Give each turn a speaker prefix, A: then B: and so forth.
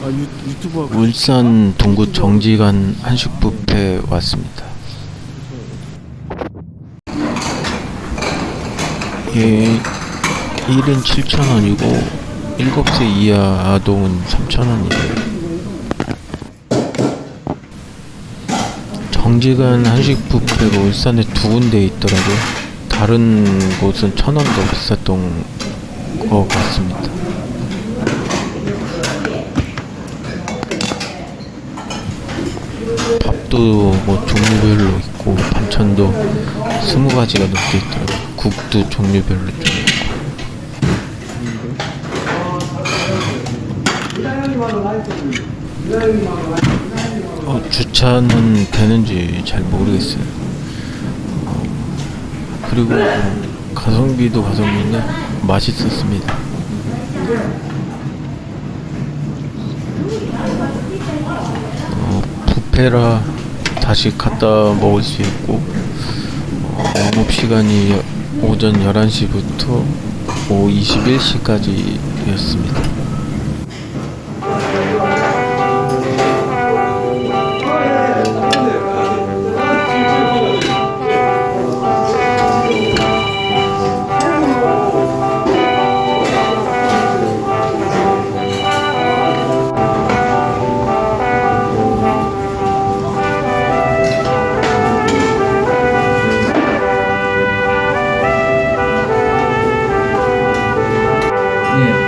A: 아 유,
B: 울산 동구 정지간 한식 뷔페 왔습니다. 예, 1인 7,000원이고 7세 이하 아동은 3,000원이에요. 정지간 한식 뷔페가 울산에 두 군데 있더라고요. 다른 곳은 1,000원 더 비쌌던 것 같습니다. 밥도 뭐 종류별로 있고 반찬도 스무 가지가 넘게 있더라고요. 국도 종류별로 좀 있고. 어, 주차는 되는지 잘 모르겠어요. 어, 그리고 뭐 가성비도 가성비인데 맛있었습니다. 어, 뷔페라 다시 갖다 먹을 수 있고 어, 영업 시간이 오전 11시부터 오후 21시까지였습니다. Yeah.